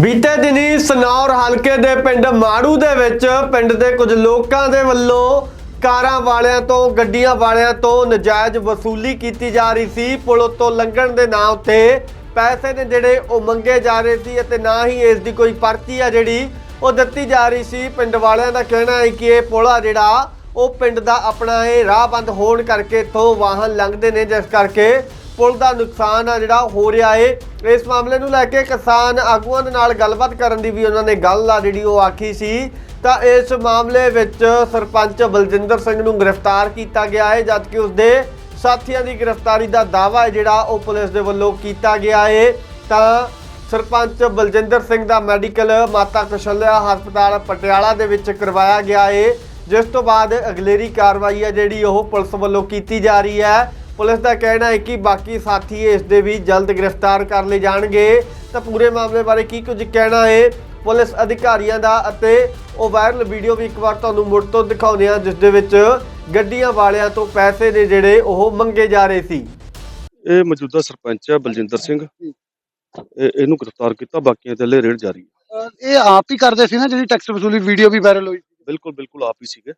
ਬੀਤੇ ਦਿਨੀ ਸਨੌਰ ਹਲਕੇ ਦੇ ਪਿੰਡ ਮਾੜੂ ਦੇ ਵਿੱਚ ਪਿੰਡ ਦੇ ਕੁਝ ਲੋਕਾਂ ਦੇ ਵੱਲੋਂ ਕਾਰਾਂ ਵਾਲਿਆਂ ਤੋਂ, ਗੱਡੀਆਂ ਵਾਲਿਆਂ ਤੋਂ ਨਜਾਇਜ਼ ਵਸੂਲੀ ਕੀਤੀ ਜਾ ਰਹੀ ਸੀ। ਪੁਲ ਤੋਂ ਲੰਘਣ ਦੇ ਨਾਂ ਉੱਤੇ ਪੈਸੇ ਨੇ ਜਿਹੜੇ ਉਹ ਮੰਗੇ ਜਾ ਰਹੇ ਸੀ ਅਤੇ ਨਾ ਹੀ ਇਸ ਦੀ ਕੋਈ ਪਰਚੀ ਆ ਜਿਹੜੀ ਉਹ ਦਿੱਤੀ ਜਾ ਰਹੀ ਸੀ। ਪਿੰਡ ਵਾਲਿਆਂ ਦਾ ਕਹਿਣਾ ਹੈ ਕਿ ਇਹ ਪੁਲ ਆ ਜਿਹੜਾ, ਉਹ ਪਿੰਡ ਦਾ ਆਪਣਾ ਇਹ ਰਾਹ ਬੰਦ ਹੋਣ ਕਰਕੇ ਇੱਥੋਂ ਵਾਹਨ ਲੰਘਦੇ ਨੇ, ਜਿਸ ਕਰਕੇ ਪੁਲ ਦਾ ਨੁਕਸਾਨ ਆ ਜਿਹੜਾ ਹੋ ਰਿਹਾ ਏ। ਇਸ ਮਾਮਲੇ ਨੂੰ ਲੈ ਕੇ ਕਿਸਾਨ ਆਗੂਆਂ ਦੇ ਨਾਲ ਗੱਲਬਾਤ ਕਰਨ ਦੀ ਵੀ ਉਹਨਾਂ ਨੇ ਗੱਲ ਆ ਜਿਹੜੀ ਉਹ ਆਖੀ ਸੀ। ਤਾਂ ਇਸ ਮਾਮਲੇ ਵਿੱਚ ਸਰਪੰਚ ਬਲਜਿੰਦਰ ਸਿੰਘ ਨੂੰ ਗ੍ਰਿਫਤਾਰ ਕੀਤਾ ਗਿਆ ਹੈ ਜਦਕਿ ਉਸਦੇ ਸਾਥੀਆਂ ਦੀ ਗ੍ਰਿਫਤਾਰੀ ਦਾ ਦਾਅਵਾ ਹੈ ਜਿਹੜਾ ਉਹ ਪੁਲਿਸ ਦੇ ਵੱਲੋਂ ਕੀਤਾ ਗਿਆ ਹੈ ਤਾਂ ਸਰਪੰਚ ਬਲਜਿੰਦਰ ਸਿੰਘ ਦਾ ਮੈਡੀਕਲ ਮਾਤਾ ਕੁਸ਼ਲਿਆ ਹਸਪਤਾਲ ਪਟਿਆਲਾ ਦੇ ਵਿੱਚ ਕਰਵਾਇਆ ਗਿਆ ਹੈ ਜਿਸ ਤੋਂ ਬਾਅਦ ਅਗਲੇਰੀ ਕਾਰਵਾਈ ਹੈ ਜਿਹੜੀ ਉਹ ਪੁਲਿਸ ਵੱਲੋਂ ਕੀਤੀ ਜਾ ਰਹੀ ਹੈ। ਪੁਲਿਸ ਦਾ ਕਹਿਣਾ ਹੈ ਕਿ ਬਾਕੀ ਸਾਥੀ ਇਸ ਦੇ ਵੀ ਜਲਦ ਗ੍ਰਿਫਤਾਰ ਕਰ ਲਏ ਜਾਣਗੇ। ਤਾਂ ਪੂਰੇ ਮਾਮਲੇ ਬਾਰੇ ਕੀ ਕੁਝ ਕਹਿਣਾ ਹੈ? ਪੁਲਿਸ ਅਧਿਕਾਰੀਆਂ ਦਾ ਅਤੇ ਉਹ ਵਾਇਰਲ ਵੀਡੀਓ ਵੀ ਇੱਕ ਵਾਰ ਤੁਹਾਨੂੰ ਮੁੜ ਤੋਂ ਦਿਖਾਉਂਦੇ ਹਾਂ ਜਿਸ ਦੇ ਵਿੱਚ ਗੱਡੀਆਂ ਵਾਲਿਆਂ ਤੋਂ ਪੈਸੇ ਨੇ ਜਿਹੜੇ ਉਹ ਮੰਗੇ ਜਾ ਰਹੇ ਸੀ। ਇਹ ਮੌਜੂਦਾ ਸਰਪੰਚ ਹੈ ਬਲਜਿੰਦਰ ਸਿੰਘ। ਇਹ ਇਹਨੂੰ ਗ੍ਰਿਫਤਾਰ ਕੀਤਾ ਬਾਕੀਆਂ ਤੇ ਹਲੇ ਰੇਡ ਜਾਰੀ ਹੈ ਅਹ ਇਹ ਆਪ ਹੀ ਕਰਦੇ ਸੀ ਨਾ ਜਿਹੜੀ ਟੈਕਸ ਵਸੂਲੀ ਵੀਡੀਓ ਵੀ ਵਾਇਰਲ ਹੋਈ ਬਿਲਕੁਲ ਬਿਲਕੁਲ ਆਪ ਹੀ ਸੀਗੇ।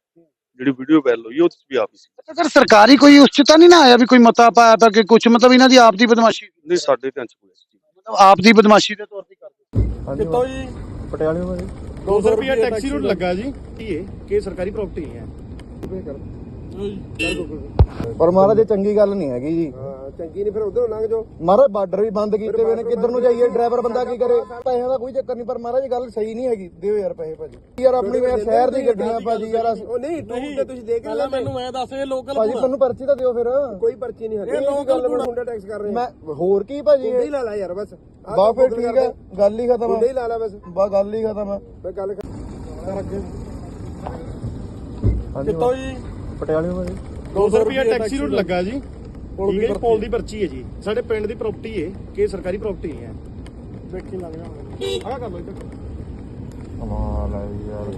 ਜਿਹੜੀ ਵੀਡੀਓ ਵਾਇਰਲ ਹੋਈ ਉਹ 'ਚ ਵੀ ਆਪ ਹੀ ਸੀ ਅਗਰ ਸਰਕਾਰੀ ਕੋਈ ਉਸ ਚ ਤਾਂ ਨਹੀਂ ਨਾ ਆਇਆ ਵੀ ਕੋਈ ਮਤਾ ਪਾਇਆ ਤਾਂ ਕਿ ਕੁਝ ਮਤਲਬ ਇਹਨਾਂ ਦੀ ਆਪ ਦੀ ਬਦਮਾਸ਼ੀ ਨਹੀਂ ਸਾਡੇ ਧਿਆਨ ਚ ਸੀ ਮਤਲਬ ਆਪ ਦੀ ਬਦਮਾਸ਼ੀ ਦੇ ਤੌਰ ਤੇ ਕਰਦੇ ਕਿੱਥੋਂ ਜੀ? ਪਟਿਆਲੇ ਵਾਲੇ 200 ਰੁਪਏ ਟੈਕਸੀ ਰੂਟ ਲੱਗਾ ਜੀ। ਇਹ? ਕਿ ਸਰਕਾਰੀ ਪ੍ਰਾਪਰਟੀ ਹੈ? ਪਰ ਮਹਾਰਾਜ ਇਹ ਚੰਗੀ ਗੱਲ ਨਹੀਂ ਹੈਗੀ ਜੀ। ਚੰਗੀ ਨਹੀਂ ਫਿਰ ਉਧਰੋਂ ਲੰਘ ਜਾਓ। ਮਹਾਰਾਜ ਬਾਰਡਰ ਵੀ ਬੰਦ ਕੀਤੇ ਹੋਏ ਨੇ ਕਿੱਧਰ ਨੂੰ ਜਾਈਏ? ਡਰਾਈਵਰ ਬੰਦਾ ਕੀ ਕਰੇ? ਪੈਸਿਆਂ ਦਾ ਕੋਈ ਚੱਕਰ ਨਹੀਂ ਪਰ ਮਹਾਰਾਜ ਇਹ ਗੱਲ ਸਹੀ ਨਹੀਂ ਹੈਗੀ ਦਿਓ ਯਾਰ ਪੈਸੇ ਭਾਜੀ। ਯਾਰ ਆਪਣੀ ਮੈਂ ਸ਼ਹਿਰ ਦੀ ਗੱਡੀਆਂ ਭਾਜੀ ਯਾਰ ਉਹ ਨਹੀਂ ਟੂਰ ਤੇ ਤੁਸੀਂ ਦੇਖ ਪਹਿਲਾਂ ਮੈਨੂੰ ਐ ਦੱਸ ਇਹ ਲੋਕਲ ਭਾਜੀ ਤੁਹਾਨੂੰ ਪਰਚੀ ਤਾਂ ਦਿਓ ਫਿਰ। ਕੋਈ ਪਰਚੀ ਨਹੀਂ ਹੱਥ ਇਹ ਲੋਕਲ ਗੱਲ ਮੁੰਡਾ ਟੈਕਸ ਕਰ ਰਹੇ ਮੈਂ ਹੋਰ ਕੀ ਭਾਜੀ? ਮੁੰਡੇ ਹੀ ਲਾ ਲਾ ਯਾਰ ਬਸ। ਬਾ ਤਾਂ ਫਿਰ ਠੀਕ ਹੈ। ਗੱਲ ਹੀ ਖਤਮ ਹੀ ਹੈ ਲਾ ਲਾ ਬਸ। ਬਾ ਗੱਲ ਹੀ ਖਤਮ ਹੈ ਮੈਂ ਗੱਲ ਕਿੱਥੋਂ ਜੀ? ਪਟਿਆਲੇ ਵਾਲੇ 200 ਰੁਪਏ ਟੈਕਸੀ ਰੂਟ ਲੱਗਾ ਜੀ। ਪੁਲ ਦੀ ਪੁਲ ਦੀ ਪਰਚੀ ਹੈ ਜੀ। ਸਾਡੇ ਪਿੰਡ ਦੀ ਪ੍ਰਾਪਰਟੀ ਹੈ ਕਿ ਸਰਕਾਰੀ ਪ੍ਰਾਪਰਟੀ ਹੈ। ਵੇਖੀ ਲੱਗ ਜਾ ਆਹ ਕਰ ਲੋ ਇੱਧਰ। ਕਮਾਲ ਹੈ ਯਾਰ।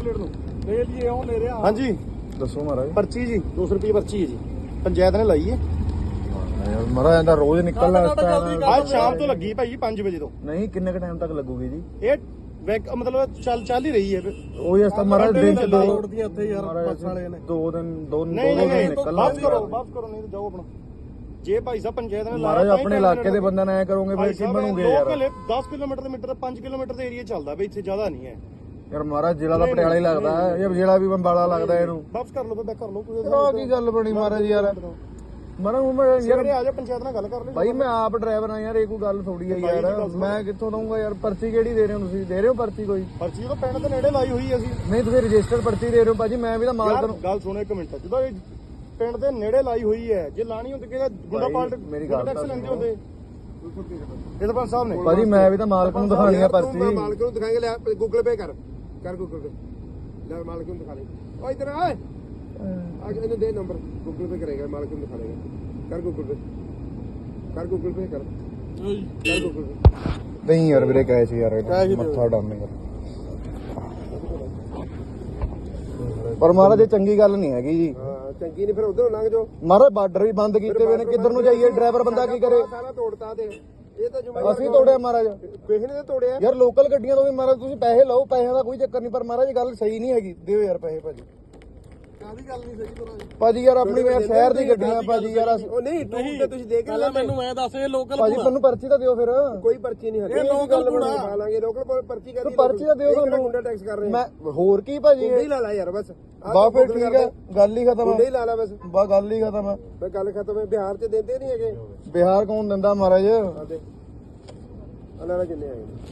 ਪਲੇਟ ਨੂੰ। ਲੈ ਲਈਏ ਉਹ ਲੈ ਰਿਹਾ। ਹਾਂਜੀ। ਦੱਸੋ ਮਹਾਰਾਜ। ਪਰਚੀ ਜੀ 200 ਰੁਪਏ ਪਰਚੀ ਹੈ ਜੀ। ਪੰਚਾਇਤ ਨੇ ਲਾਈ ਹੈ। ਯਾਰ ਮਹਾਰਾਜ ਇਹਦਾ ਰੋਜ਼ ਨਿਕਲਣਾ ਅੱਜ ਸ਼ਾਮ ਤੋਂ ਲੱਗੀ ਭਾਈ 5 ਵਜੇ ਤੋਂ। ਨਹੀਂ ਕਿੰਨੇ ਕ ਟਾਈਮ ਤੱਕ ਲੱਗੂਗੀ ਜੀ? ਇਹ ਵੈਕ ਮਤਲਬ ਚੱਲ ਚੱਲ ਹੀ ਰਹੀ ਹੈ ਫਿਰ। ਉਹ ਯਾਰ ਤਾਂ ਮਹਾਰਾਜ ਦਿਨ ਚ ਦੋ ਦੀਆਂ ਉੱਥੇ ਯਾਰ ਮਹਾਰਾਜ ਬੱਸ ਵਾਲੇ ਨੇ। ਦੋ ਦਿਨ ਦੋ ਦੋ ਨਹੀਂ ਦੋ ਨਹੀਂ ਦਿਨ ਵਾਪਸ ਕਰੋ ਵਾਪਸ ਕਰੋ ਨਹੀਂ ਤਾਂ ਜਾਓ ਆਪਣਾ। ਜੇ ਭਾਈ ਸਾਹਿਬ ਪੰਚਾਇਤ ਨੇ ਮਹਾਰਾਜ ਤਾਂ ਹੀ ਆਪਣੇ ਇਲਾਕੇ ਦੇ ਬੰਦਿਆਂ ਨਾਲ ਐ ਕਰੋਗੇ ਭਾਈ ਫਿਰ ਕੀ ਸਾਹਿਬ ਬਣੂਗੇ ਯਾਰ। ਕਿਲੇ 10 ਕਿਲੋਮੀਟਰ ਦੇ ਮੀਟਰ 5 ਕਿਲੋਮੀਟਰ ਦੇ ਏਰੀਆ ਚੱਲਦਾ ਬਈ ਇੱਥੇ ਜ਼ਿਆਦਾ ਨਹੀਂ ਹੈ। ਯਾਰ ਮਹਾਰਾਜ ਜ਼ਿਲ੍ਹਾ ਦਾ ਪਟਿਆਲਾ ਹੀ ਲੱਗਦਾ ਹੈ। ਇਹ ਜ਼ਿਲ੍ਹਾ ਵੀ ਬੰਬਾਲਾ ਲੱਗਦਾ ਇਹਨੂੰ। ਵਾਪਸ ਕਰ ਲਓ ਤਾਂ ਕਰ ਲਓ ਕੋਈ ਕੀ ਗੱਲ ਬਣੀ ਮਹਾਰਾਜ ਯਾਰ? ਹੁਣ ਮੈਂ ਯਾਰ ਯਾਰ ਆ ਜਾ ਪੰਚਾਇਤ ਨਾਲ ਗੱਲ ਕਰ ਲੈ ਭਾਈ ਮੈਂ ਆਪ ਡਰਾਈਵਰ ਆ ਯਾਰ ਇਹ ਕੋਈ ਗੱਲ ਥੋੜੀ ਆ ਯਾਰ। ਮੈਂ ਕਿੱਥੋਂ ਦਊਂਗਾ ਯਾਰ? ਪਰਚੀ ਕਿਹੜੀ ਦੇ ਰਹੇ ਹੋ ਤੁਸੀਂ? ਦੇ ਰਹੇ ਹੋ ਪਰਚੀ ਕੋਈ? ਪਰਚੀ ਤਾਂ ਪਿੰਡ ਦੇ ਨੇੜੇ ਲਾਈ ਹੋਈ ਅਸੀਂ। ਨਹੀਂ ਤੁਸੀਂ ਰਜਿਸਟਰ ਪਰਚੀ ਦੇ ਰਹੇ ਹੋ ਭਾਜੀ ਮੈਂ ਵੀ ਤਾਂ ਮਾਲਕ ਯਾਰ ਨੂੰ ਗੱਲ ਸੁਣੋ ਇੱਕ ਮਿੰਟ। ਜਦੋਂ ਇਹ ਪਿੰਡ ਦੇ ਨੇੜੇ ਲਾਈ ਹੋਈ ਹੈ ਜੇ ਲਾਣੀ ਹੁੰਦੀ ਕਿਹਦਾ ਗੁੰਡਾ ਭਾਈ, ਪਾਲਟ ਮੇਰੀ ਗੱਲ ਟੈਕਸ ਤਾਂ ਲੈਂਦੇ ਸੁਣੋ। ਹੁੰਦੇ? ਇਹ ਤਾਂ ਪੰਜ ਸਾਹਿਬ ਨੇ। ਭਾਜੀ ਮੈਂ ਵੀ ਤਾਂ ਮਾਲਕ ਨੂੰ ਦਿਖਾਣੀ ਆ ਪਰਚੀ। ਮਾਲਕ ਨੂੰ ਦਿਖਾਏਗਾ ਲੈ ਗੂਗਲ ਪੇ ਕਰ। ਕਰ ਗੂਗਲ ਪੇ। ਲੈ ਮਾਲਕ ਨੂੰ ਦਿਖਾ ਲੈ ਓ ਇਧਰ ਆ ਆ ਕੇ ਇਹਨੂੰ ਦੇ ਨੰਬਰ। ਗੂਗਲ ਪੇ ਕਰੇਗਾ ਮਾਲਕ ਨੂੰ ਦਿਖਾ ਲੇਗਾ ਕਰ ਗੂਗਲ ਪੇ ਕਰ ਗੂਗਲ ਪੇ ਕਰ। ਕਰ ਗੂਗਲ ਪੇ ਨਹੀਂ ਯਾਰ ਵੀਰੇ ਕਹੇ ਸੀ ਯਾਰ ਮੱਥਾ ਡਾਮੇ ਯਾਰ ਪਰ ਮਹਾਰਾਜ ਇਹ ਚੰਗੀ ਗੱਲ ਨਹੀਂ ਹੈਗੀ ਜੀ। ਹਾਂ ਚੰਗੀ ਨਹੀਂ ਫਿਰ ਉਧਰੋਂ ਲੰਘ ਜਾਓ। ਮਹਾਰਾਜ ਬਾਰਡਰ ਵੀ ਬੰਦ ਕੀਤੇ ਹੋਏ ਨੇ ਕਿੱਧਰ ਨੂੰ ਜਾਈਏ? ਡਰਾਈਵਰ ਬੰਦਾ ਕੀ ਕਰੇ? ਸਾਰਾ ਤੋੜਤਾ ਤੇ। ਇਹ ਤਾਂ ਜ਼ਿੰਮੇਵਾਰ ਅਸੀਂ ਤੋੜਿਆ ਮਹਾਰਾਜ। ਕਿਸੇ ਨੇ ਤਾਂ ਤੋੜਿਆ। ਯਾਰ ਲੋਕਲ ਗੱਡੀਆਂ ਤੋਂ ਵੀ ਮਹਾਰਾਜ ਤੁਸੀਂ ਪੈਸੇ ਲਓ ਪੈਸਿਆਂ ਦਾ ਕੋਈ ਚੱਕਰ ਨਹੀਂ ਪਰ ਮਹਾਰਾਜ ਇਹ ਗੱਲ ਸਹੀ ਨਹੀਂ ਹੈਗੀ। ਦਿਓ ਯਾਰ ਪੈਸੇ ਭਾਜੀ। ਕਾਦੀ ਗੱਲ ਨਹੀਂ ਸਹੀ ਤੋਰਾ ਭਾਜੀ ਯਾਰ ਆਪਣੀ ਮੈਂ ਸ਼ਹਿਰ ਦੀ ਗੱਡੀਆਂ ਭਾਜੀ ਯਾਰ ਅਸੀਂ- ਉਹ ਨਹੀਂ ਟੂਰ ਤੇ ਤੁਸੀਂ ਦੇਖ ਪਹਿਲਾਂ ਮੈਨੂੰ ਐ ਦੱਸ ਇਹ ਲੋਕਲ ਭਾਜੀ ਤੁਹਾਨੂੰ ਪਰਚੀ ਤਾਂ ਦਿਓ ਫਿਰ। ਕੋਈ ਪਰਚੀ ਨਹੀਂ ਹੱਥ ਇਹ ਲੋਕਲ ਬਣਾ ਬਣਾ। ਖਾ ਲਾਂਗੇ ਲੋਕਲ ਪਰਚੀ ਕਰ ਤੂੰ ਪਰਚੀ ਤਾਂ ਦਿਓ ਸਾਨੂੰ। ਮੁੰਡਾ ਟੈਕਸ ਕਰ ਰਹੇ ਮੈਂ ਹੋਰ ਕੀ ਭਾਜੀ? ਮੁੰਡੇ ਹੀ ਲਾ ਲਾ ਯਾਰ ਬਸ। ਆਹ ਬਾ ਤਾਂ ਫਿਰ Google ਠੀਕ ਕਰਦੇ। ਹੈ ਗੱਲ ਹੀ ਖਤਮ ਮੁੰਡੇ ਹੈ ਹੀ ਲਾ ਲਾ ਬਸ। ਬਾ ਗੱਲ ਹੀ ਖਤਮ ਹੈ ਬਈ ਗੱਲ ਖਤਮ ਹੈ ਬਿਹਾਰ ਚ ਦਿੰਦੇ ਨਹੀਂ ਹੈਗੇ। ਬਿਹਾਰ ਕੌਣ ਦਿੰਦਾ ਮਹਾਰਾਜ? ਆਦੇ ਅਨਾਰਾ ਕਿੰਨੇ ਆਏ ਨੇ